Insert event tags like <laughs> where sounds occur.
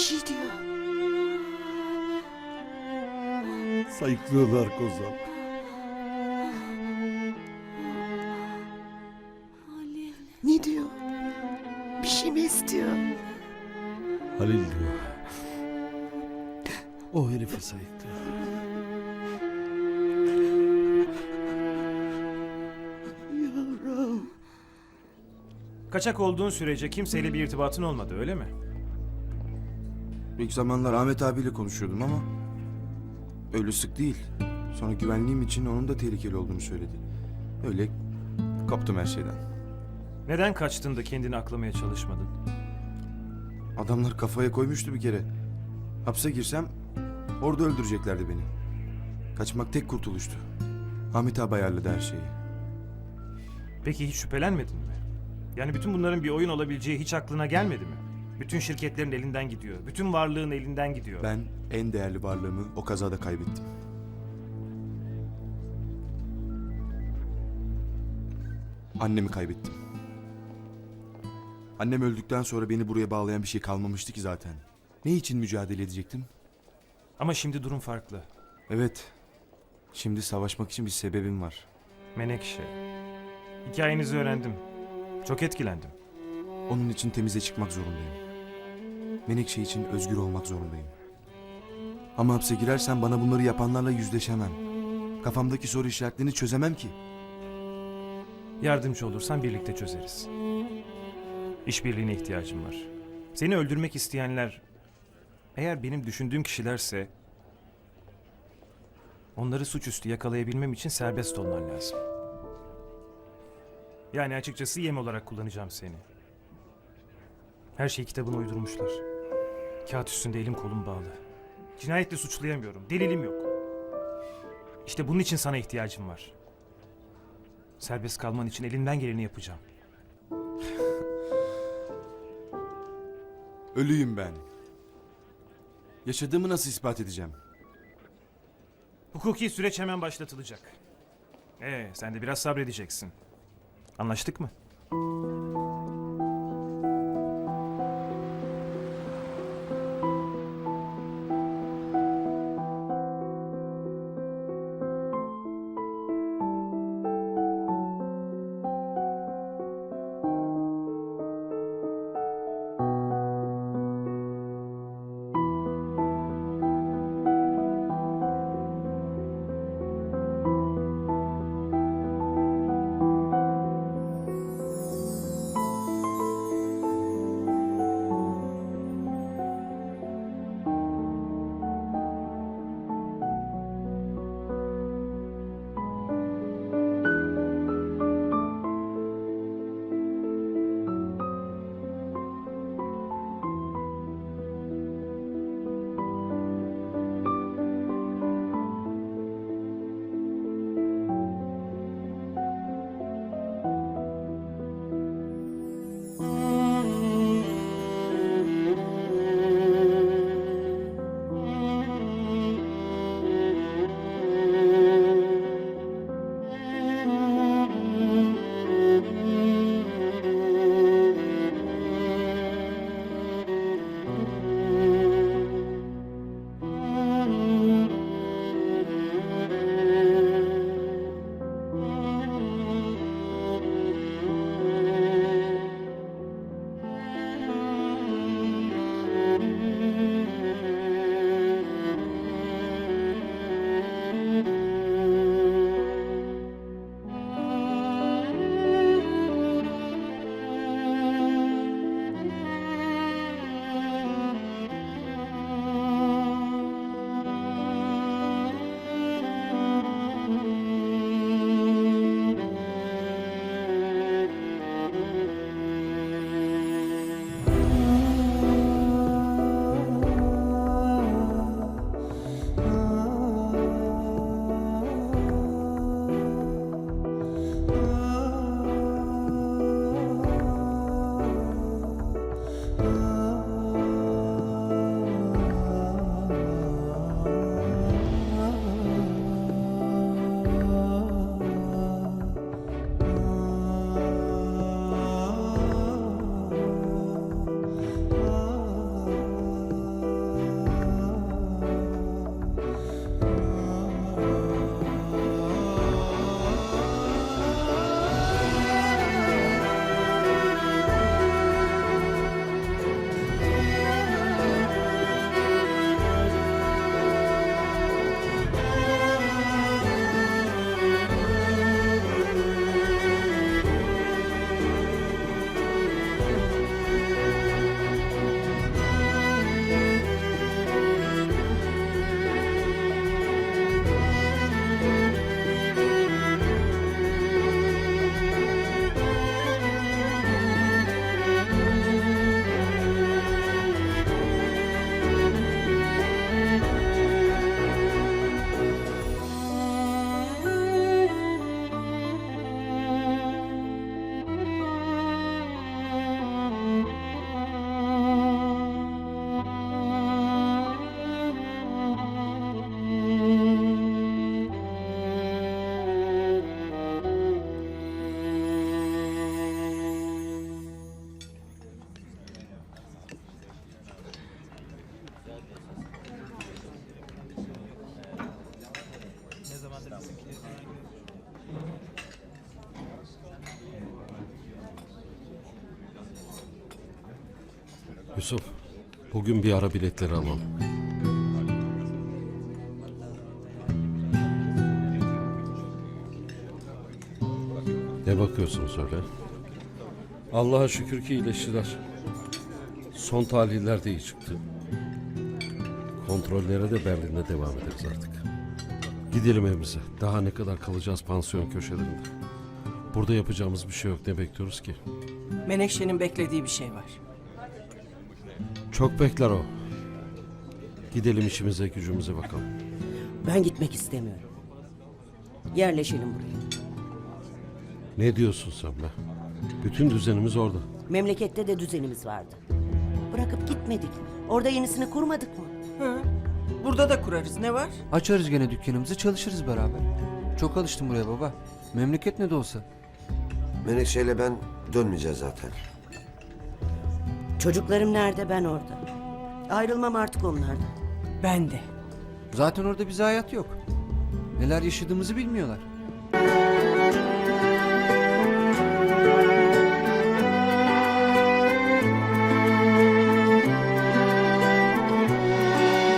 şey diyor. Sayıklıyorlar Kozan. Ne diyor? Bir şey mi istiyor? Halil diyor. O herifi sayıklıyor. Yavrum. Kaçak olduğun sürece kimseyle bir irtibatın olmadı öyle mi? İlk zamanlar Ahmet abiyle konuşuyordum ama öyle sık değil. Sonra güvenliğim için onun da tehlikeli olduğunu söyledi. Öyle kaptım her şeyden. Neden kaçtın da kendini aklamaya çalışmadın? Adamlar kafaya koymuştu bir kere. Hapse girsem orada öldüreceklerdi beni. Kaçmak tek kurtuluştu. Ahmet abi ayarladı her şeyi. Peki hiç şüphelenmedin mi? Yani bütün bunların bir oyun olabileceği hiç aklına gelmedi mi? Bütün şirketlerin elinden gidiyor. Bütün varlığın elinden gidiyor. Ben en değerli varlığımı o kazada kaybettim. Annemi kaybettim. Annem öldükten sonra beni buraya bağlayan bir şey kalmamıştı ki zaten. Ne için mücadele edecektim? Ama şimdi durum farklı. Evet. Şimdi savaşmak için bir sebebim var. Menekşe. Hikayenizi öğrendim. Çok etkilendim. Onun için temize çıkmak zorundayım. Menekşe için özgür olmak zorundayım. Ama hapse girersem bana bunları yapanlarla yüzleşemem. Kafamdaki soru işaretlerini çözemem ki. Yardımcı olursan birlikte çözeriz. İşbirliğine ihtiyacım var. Seni öldürmek isteyenler eğer benim düşündüğüm kişilerse onları suçüstü yakalayabilmem için serbest olman lazım. Yani açıkçası yem olarak kullanacağım seni. Her şeyi kitabına uydurmuşlar. Kağıt üstünde elim kolum bağlı. Cinayetle suçlayamıyorum. Delilim yok. İşte bunun için sana ihtiyacım var. Serbest kalman için elimden geleni yapacağım. <laughs> Ölüyüm ben. Yaşadığımı nasıl ispat edeceğim? Hukuki süreç hemen başlatılacak. Ee, sen de biraz sabredeceksin. Anlaştık mı? Yusuf, bugün bir ara biletleri alalım. Ne bakıyorsun söyle. Allah'a şükür ki iyileştiler. Son tahliller de iyi çıktı. Kontrollere de Berlin'de devam ederiz artık. Gidelim evimize. Daha ne kadar kalacağız pansiyon köşelerinde. Burada yapacağımız bir şey yok. Ne bekliyoruz ki? Menekşe'nin beklediği bir şey var. Çok bekler o. Gidelim işimize gücümüze bakalım. Ben gitmek istemiyorum. Yerleşelim buraya. Ne diyorsun sen be? Bütün düzenimiz orada. Memlekette de düzenimiz vardı. Bırakıp gitmedik. Orada yenisini kurmadık mı? Hı. Burada da kurarız ne var? Açarız gene dükkanımızı çalışırız beraber. Çok alıştım buraya baba. Memleket ne de olsa. Menekşe'yle ben dönmeyeceğiz zaten. Çocuklarım nerede ben orada. Ayrılmam artık onlardan. Ben de. Zaten orada bize hayat yok. Neler yaşadığımızı bilmiyorlar.